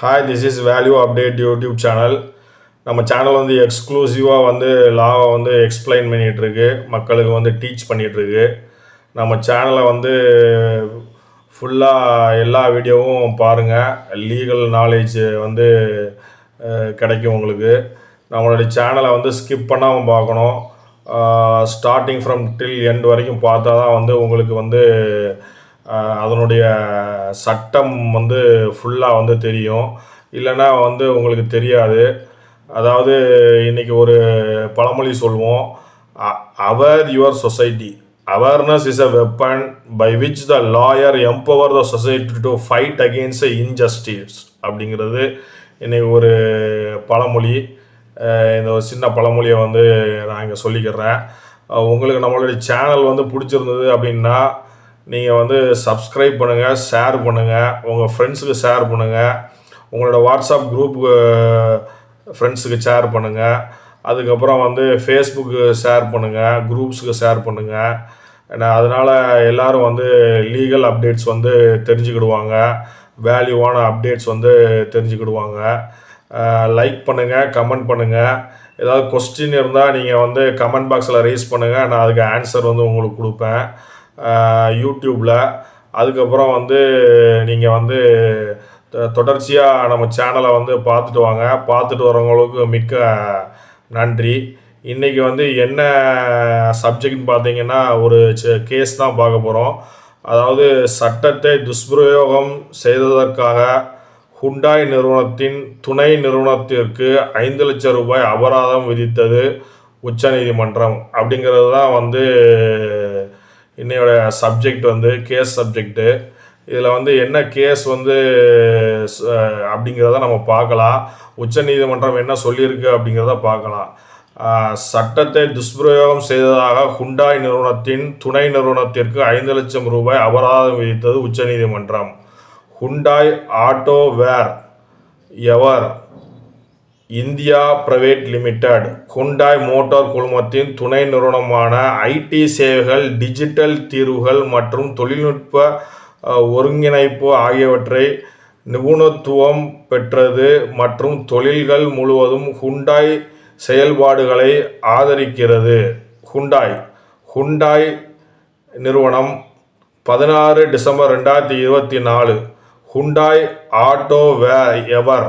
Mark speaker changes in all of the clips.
Speaker 1: Hi this is value update YouTube channel நம்ம channel வந்து எக்ஸ்க்ளூசிவாக வந்து லாவை வந்து எக்ஸ்பிளைன் பண்ணிகிட்ருக்கு மக்களுக்கு வந்து டீச் பண்ணிகிட்ருக்கு நம்ம சேனலை வந்து ஃபுல்லாக எல்லா வீடியோவும் பாருங்கள் லீகல் நாலேஜ் வந்து கிடைக்கும் உங்களுக்கு. நம்மளுடைய சேனலை வந்து ஸ்கிப் பண்ணாமல் பார்க்கணும். ஸ்டார்டிங் ஃப்ரம் டில் எண்ட் வரைக்கும் பார்த்தா தான் வந்து உங்களுக்கு வந்து அதனுடைய சட்டம் வந்து ஃபுல்லாக வந்து தெரியும். இல்லைன்னா வந்து உங்களுக்கு தெரியாது. அதாவது இன்னைக்கு ஒரு பழமொழி சொல்லுவோம் our your society awareness is a weapon by which the lawyer empower the society to fight against injustice அப்படிங்கிறது இன்னைக்கு ஒரு பழமொழி. இந்த ஒரு சின்ன பழமொழியை வந்து நான் இங்கே சொல்லிக்கிறேன். உங்களுக்கு நம்மளுடைய சேனல் வந்து பிடிச்சிருந்தது அப்படின்னா நீங்கள் வந்து சப்ஸ்கிரைப் பண்ணுங்கள் ஷேர் பண்ணுங்கள் உங்கள் ஃப்ரெண்ட்ஸுக்கு ஷேர் பண்ணுங்கள் உங்களோட வாட்ஸ்அப் குரூப்புக்கு ஃப்ரெண்ட்ஸுக்கு ஷேர் பண்ணுங்கள் அதுக்கப்புறம் வந்து ஃபேஸ்புக்கு ஷேர் பண்ணுங்கள் குரூப்ஸுக்கு ஷேர் பண்ணுங்கள் ஏன்னா அதனால் எல்லாரும் வந்து லீகல் அப்டேட்ஸ் வந்து தெரிஞ்சுக்கிடுவாங்க. வேல்யூவான அப்டேட்ஸ் வந்து தெரிஞ்சுக்கிடுவாங்க. லைக் பண்ணுங்கள் கமெண்ட் பண்ணுங்கள் ஏதாவது கொஸ்டின் இருந்தால் நீங்கள் வந்து கமெண்ட் பாக்ஸில் ரைஸ் பண்ணுங்கள் நான் அதுக்கு ஆன்சர் வந்து உங்களுக்கு கொடுப்பேன். யூடியூப்பில் அதுக்கப்புறம் வந்து நீங்கள் வந்து தொ- தொடர்ச்சியாக நம்ம சேனலை வந்து பார்த்துட்டு வாங்க. பார்த்துட்டு வரவங்களுக்கு மிக்க நன்றி. இன்றைக்கி வந்து என்ன சப்ஜெக்ட்னு பார்த்தீங்கன்னா ஒரு கேஸ் தான் பார்க்க போகிறோம் அதாவது சட்டத்தை துஷ்பிரயோகம் செய்ததற்காக ஹுண்டாய் நிறுவனத்தின் துணை நிறுவனத்திற்கு ஐந்து லட்சம் ரூபாய் அபராதம் விதித்தது உச்சநீதிமன்றம். அப்படிங்கிறது தான் வந்து இன்னையோட சப்ஜெக்ட் வந்து கேஸ் சப்ஜெக்ட்டு இதில் வந்து என்ன கேஸ் வந்து அப்படிங்கிறத நம்ம பார்க்கலாம். உச்ச நீதிமன்றம் என்ன சொல்லியிருக்கு அப்படிங்கிறத பார்க்கலாம். சட்டத்தை துஷ்பிரயோகம் செய்ததாக ஹுண்டாய் நிறுவனத்தின் துணை நிறுவனத்திற்கு ஐந்து லட்சம் ரூபாய் அபராதம் விதித்தது உச்சநீதிமன்றம் Hyundai auto where ever India private limited Hyundai motor குழுமத்தின் துணை நிறுவனமான ஐடி சேவைகள் டிஜிட்டல் தீர்வுகள் மற்றும் தொழில்நுட்ப ஒருங்கிணைப்பு ஆகியவற்றை நிபுணத்துவம் பெற்றது மற்றும் தொழில்கள் முழுவதும் ஹுண்டாய் செயல்பாடுகளை ஆதரிக்கிறது. ஹுண்டாய் ஹுண்டாய் நிறுவனம் பதினாறு டிசம்பர் ரெண்டாயிரத்தி இருபத்தி நாலு. Hyundai auto we ever.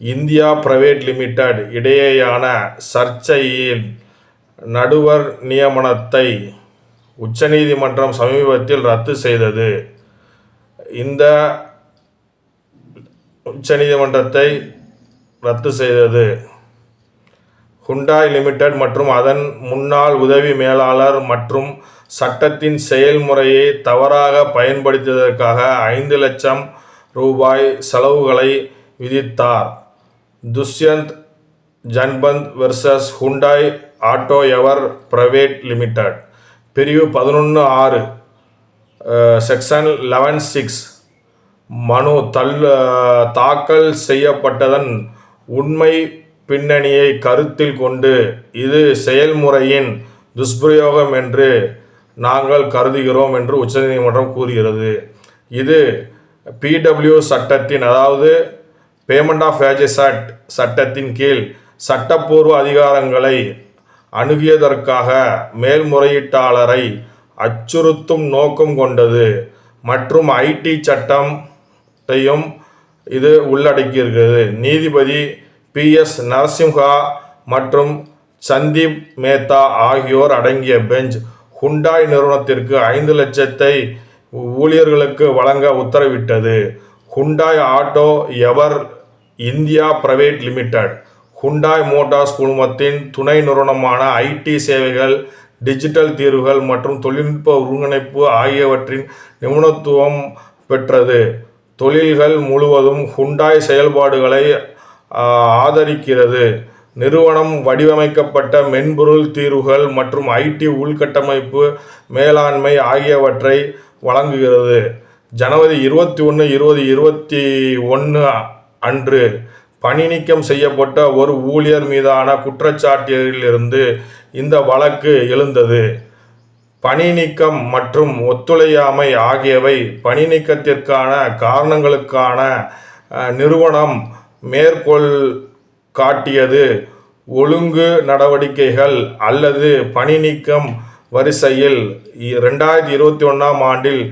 Speaker 1: India private limited இடையேயான சர்ச்சையில் நடுவர் நியமனத்தை உச்சநீதிமன்றம் சமீபத்தில் ரத்து செய்தது. இந்த உச்சநீதிமன்றத்தை ரத்து செய்தது. ஹுண்டாய் லிமிடெட் மற்றும் அதன் முன்னாள் உதவி மேலாளர் மற்றும் சட்டத்தின் செயல்முறையை தவறாக பயன்படுத்தியதற்காக ஐந்து லட்சம் ரூபாய் செலவுகளை விதித்தார். Dushyant Janbandh versus Hyundai auto ever private limited பிரிவு பதினொன்று ஆறு செக்ஷன் லெவன் சிக்ஸ் மனு தள் தாக்கல் செய்யப்பட்டதன் உண்மை பின்னணியை கருத்தில் கொண்டு இது செயல்முறையின் துஷ்பிரயோகம் என்று நாங்கள் கருதுகிறோம் என்று உச்சநீதிமன்றம் கூறுகிறது இது பிடபிள்யூ சட்டத்தின் அதாவது பேமெண்ட் ஆஃப் வேஜஸ் ஆக்ட் சட்டத்தின் கீழ் சட்டப்பூர்வ அதிகாரங்களை அணுகியதற்காக மேல்முறையீட்டாளரை அச்சுறுத்தும் நோக்கம் கொண்டது. மற்றும் ஐடி சட்டத்தையும் இது உள்ளடக்கியிருக்கிறது. நீதிபதி பி எஸ் நரசிம்ஹா மற்றும் சந்தீப் மேத்தா ஆகியோர் அடங்கிய பெஞ்ச் ஹுண்டாய் நிறுவனத்திற்கு ஐந்து லட்சத்தை ஊழியர்களுக்கு வழங்க உத்தரவிட்டது. Hyundai auto ever India private limited Hyundai motors குழுமத்தின் துணை நிறுவனமான ஐடி சேவைகள் டிஜிட்டல் தீர்வுகள் மற்றும் தொழில்நுட்ப ஒருங்கிணைப்பு ஆகியவற்றின் நிபுணத்துவம் பெற்றது. தொழில்கள் முழுவதும் ஹுண்டாய் செயல்பாடுகளை ஆதரிக்கிறது. நிறுவனம் வடிவமைக்கப்பட்ட மென்பொருள் தீர்வுகள் மற்றும் ஐடி உள்கட்டமைப்பு மேலாண்மை ஆகியவற்றை வழங்குகிறது. ஜனவரி இருபத்தி ஒன்று இருபது இருபத்தி ஒன்று அன்று பணி நீக்கம் செய்யப்பட்ட ஒரு ஊழியர் மீதான குற்றச்சாட்டிலிருந்து இந்த வழக்கு எழுந்தது. பணி நீக்கம் மற்றும் ஒத்துழையாமை ஆகியவை பணி நீக்கத்திற்கான காரணங்களுக்கான நிறுவனம் மேற்கொள் காட்டியது ஒழுங்கு நடவடிக்கைகள் அல்லது பணி நீக்கம் வரிசையில் ரெண்டாயிரத்தி இருபத்தி ஒன்றாம் ஆண்டில்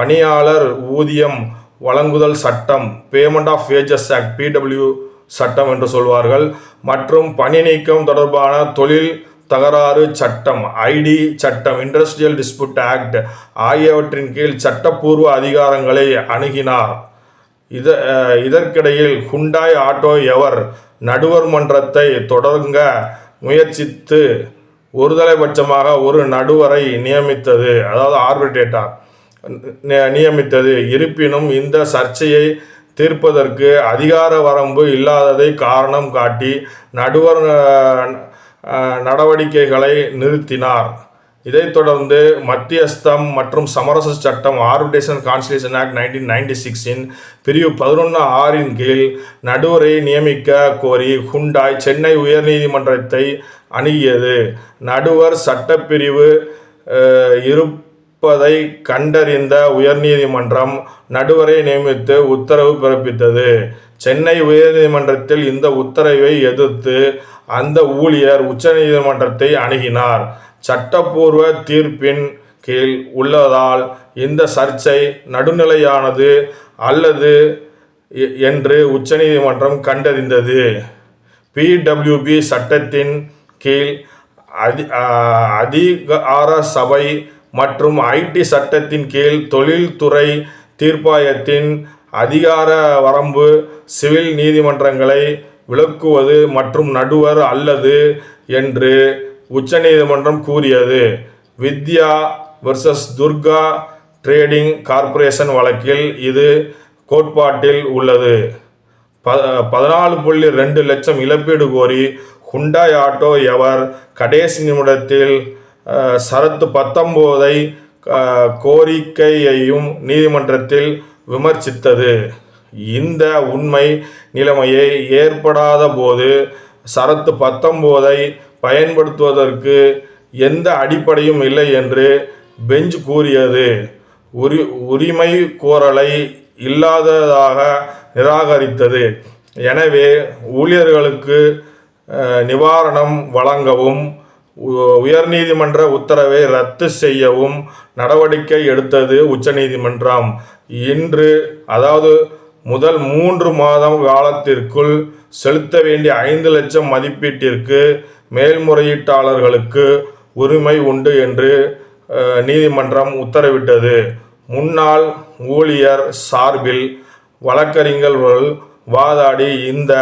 Speaker 1: பணியாளர் ஊதியம் வழங்குதல் சட்டம் payment of wages act PW சட்டம் என்று சொல்வார்கள். மற்றும் பணி நீக்கம் தொடர்பான தொழில் தகராறு சட்டம் ஐடி சட்டம் இண்டஸ்ட்ரியல் டிஸ்பியூட் ஆக்ட் ஆகியவற்றின் கீழ் சட்டப்பூர்வ அதிகாரங்களை அணுகினார். இத இதற்கிடையில் ஹுண்டாய் ஆட்டோ எவர் நடுவர் மன்றத்தை தொடங்க முயற்சித்து ஒருதலைபட்சமாக ஒரு நடுவரை நியமித்தது. அதாவது ஆர்பிட்ரேட்டார் நியமித்தது. இருப்பினும் இந்த சர்ச்சையை தீர்ப்பதற்கு அதிகார வரம்பு இல்லாததை காரணம் காட்டி நடுவர் நடவடிக்கைகளை நிறுத்தினார். இதைத் தொடர்ந்து மத்தியஸ்தம் மற்றும் சமரச சட்டம் arbitration constitution act nineteen ninety சிக்ஸின் பிரிவு பதினொன்று ஆறின் கீழ் நடுவரை நியமிக்க கோரி ஹுண்டாய் சென்னை உயர்நீதிமன்றத்தை அணுகியது. நடுவர் சட்டப்பிரிவு இரு இருப்பதை கண்டறிந்த உயர்நீதிமன்றம் நடுவரை நியமித்து உத்தரவு பிறப்பித்தது. சென்னை உயர்நீதிமன்றத்தில் இந்த உத்தரவை எதிர்த்து அந்த ஊழியர் உச்சநீதிமன்றத்தை அணுகினார். சட்டப்பூர்வ தீர்ப்பின் கீழ் உள்ளதால் இந்த சர்ச்சை நடுநிலையானது அல்லது என்று உச்சநீதிமன்றம் கண்டறிந்தது. பிடபிள்யூபி சட்டத்தின் கீழ் அதி அதிகார சபை மற்றும் ஐடி சட்டத்தின் கீழ் தொழில்துறை தீர்ப்பாயத்தின் அதிகார வரம்பு சிவில் நீதிமன்றங்களை விளக்குவது மற்றும் நடுவர் அல்லது என்று உச்சநீதிமன்றம் கூறியது. Vidya versus Durga trading corporation வழக்கில் இது கோட்பாட்டில் உள்ளது. ப பதினாலு புள்ளி ரெண்டு லட்சம் இழப்பீடு கோரி ஹுண்டாய் ஆட்டோ எவர் கடைசி நிமிடத்தில் சரத்து பத்தொம்போதை கோரிக்கையையும் நீதிமன்றத்தில் விமர்சித்தது. இந்த உண்மை நிலைமையை ஏற்படாத போது சரத்து பத்தொம்போதை பயன்படுத்துவதற்கு எந்த அடிப்படையும் இல்லை என்று பெஞ்ச் கூறியது. உரி உரிமை கோரலை இல்லாததாக நிராகரித்தது. எனவே ஊழியர்களுக்கு நிவாரணம் வழங்கவும் உயர்நீதிமன்ற உத்தரவை ரத்து செய்யவும் நடவடிக்கை எடுத்தது உச்சநீதிமன்றம். இன்று அதாவது முதல் மூன்று மாதம் காலத்திற்குள் செலுத்த வேண்டிய ஐந்து லட்சம் மதிப்பீட்டிற்கு மேல்முறையீட்டாளர்களுக்கு உரிமை உண்டு என்று நீதிமன்றம் உத்தரவிட்டது. முன்னாள் ஊழியர் சார்பில் வழக்கறிஞர்கள் வாதாடி இந்த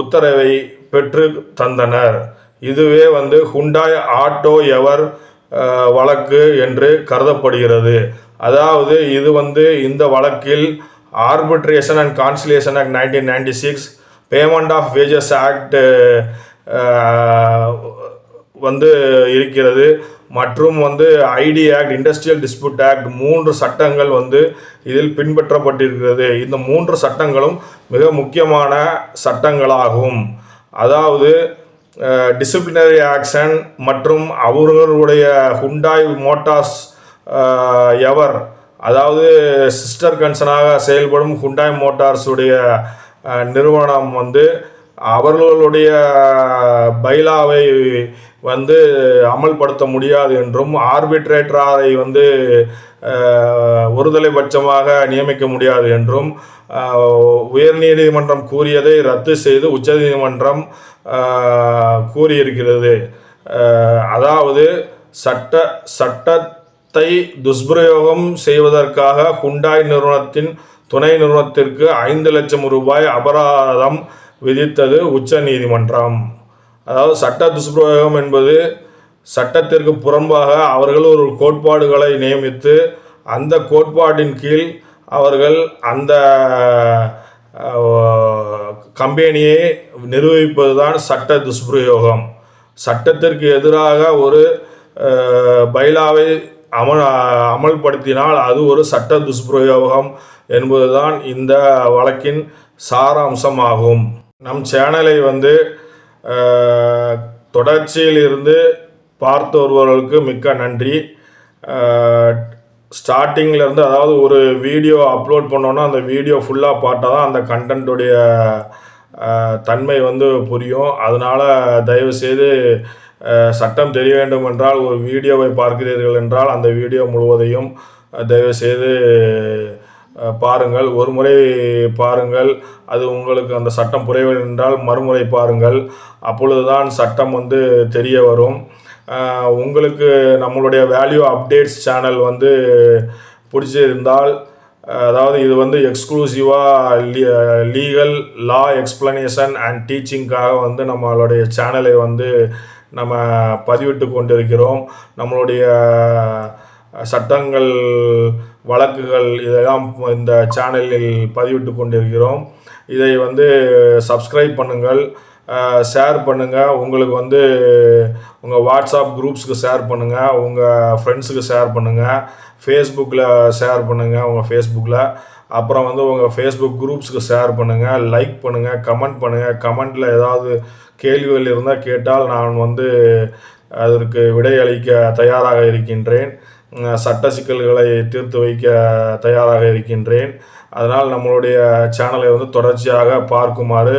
Speaker 1: உத்தரவை பெற்று தந்தனர். இதுவே வந்து ஹுண்டாய் ஆட்டோ எவர் வழக்கு என்று கருதப்படுகிறது. அதாவது இது வந்து இந்த வழக்கில் arbitration and conciliation act nineteen ninety six payment of wages act வந்து இருக்கிறது. மற்றும் வந்து IT act industrial dispute act மூன்று சட்டங்கள் வந்து இதில் பின்பற்றப்பட்டிருக்கிறது. இந்த மூன்று சட்டங்களும் மிக முக்கியமான சட்டங்களாகும். அதாவது டிசிப்ளினரி ஆக்ஷன் மற்றும் அவர்களுடைய ஹுண்டாய் மோட்டார்ஸ் எவர் அதாவது சிஸ்டர் கன்சனாக செயல்படும் ஹுண்டாய் மோட்டார்ஸுடைய நிறுவனம் வந்து அவர்களுடைய பைலாவை வந்து அமல்படுத்த முடியாது என்றும் ஆர்பிட்ரேட்டரை வந்து ஒருதலை பட்சமாக நியமிக்க முடியாது என்றும் உயர்நீதிமன்றம் கூறியதை ரத்து செய்து உச்சநீதிமன்றம் கூறியிருக்கிறது. அதாவது சட்ட சட்டத்தை துஷ்பிரயோகம் செய்வதற்காக ஹுண்டாய் நிறுவனத்தின் துணை நிறுவனத்திற்கு ஐந்து லட்சம் ரூபாய் அபராதம் விதித்தது உச்ச நீதிமன்றம். அதாவது சட்ட துஷ்பிரயோகம் என்பது சட்டத்திற்கு புறம்பாக அவர்கள் ஒரு கோட்பாடுகளை நியமித்து அந்த கோட்பாட்டின் கீழ் அவர்கள் அந்த கம்பெனியை நிர்வகிப்பதுதான் சட்ட துஷ்பிரயோகம். சட்டத்திற்கு எதிராக ஒரு பைலாவை அமல் அமல்படுத்தினால் அது ஒரு சட்ட துஷ்பிரயோகம் என்பதுதான் இந்த வழக்கின் சாராம்சமாகும். நம் சேனலை வந்து தொடர்ச்சியில் இருந்து பார்த்து வருபவர்களுக்கு மிக்க நன்றி. ஸ்டார்டிங்கிலேருந்து அதாவது ஒரு வீடியோ அப்லோட் பண்ணோன்னா அந்த வீடியோ ஃபுல்லாக பார்த்தா தான் அந்த கண்டென்ட்டுடைய தன்மை வந்து புரியும். அதனால் தயவுசெய்து சட்டம் தெரிய வேண்டும் என்றால் ஒரு வீடியோவை பார்க்கிறீர்கள் என்றால் அந்த வீடியோ முழுவதையும் தயவுசெய்து பாருங்கள். ஒரு முறை பாருங்கள். அது உங்களுக்கு அந்த சட்டம் புரியவில்லை என்றால் மறுமுறை பாருங்கள். அப்பொழுதுதான் சட்டம் வந்து தெரிய வரும். உங்களுக்கு நம்மளுடைய வேல்யூ அப்டேட்ஸ் சேனல் வந்து பிடிச்சிருந்தால் அதாவது இது வந்து எக்ஸ்க்ளூசிவாக லீகல் லா எக்ஸ்பிளனேஷன் அண்ட் டீச்சிங்காக வந்து நம்மளுடைய சேனலை வந்து நம்ம பதிவிட்டு கொண்டிருக்கிறோம். நம்மளுடைய சட்டங்கள் வழக்குகள் இதெல்லாம் இந்த சேனலில் பதிவிட்டு கொண்டிருக்கிறோம். இதை வந்து சப்ஸ்கிரைப் பண்ணுங்கள். ஷேர் பண்ணுங்கள் உங்களுக்கு வந்து உங்கள் வாட்ஸ்அப் குரூப்ஸுக்கு ஷேர் பண்ணுங்கள் உங்கள் ஃப்ரெண்ட்ஸுக்கு ஷேர் பண்ணுங்கள் ஃபேஸ்புக்கில் ஷேர் பண்ணுங்கள் உங்கள் ஃபேஸ்புக்கில் அப்புறம் வந்து உங்கள் ஃபேஸ்புக் குரூப்ஸுக்கு ஷேர் பண்ணுங்கள் லைக் பண்ணுங்கள் கமெண்ட் பண்ணுங்கள் கமெண்ட்டில் ஏதாவது கேள்விகள் இருந்தால் கேட்டால் நான் வந்து அதற்கு விடையளிக்க தயாராக இருக்கின்றேன். சட்ட சிக்கல்களை தீர்த்து வைக்க தயாராக இருக்கின்றேன். அதனால் நம்மளுடைய சேனலை வந்து தொடர்ச்சியாக பார்க்குமாறு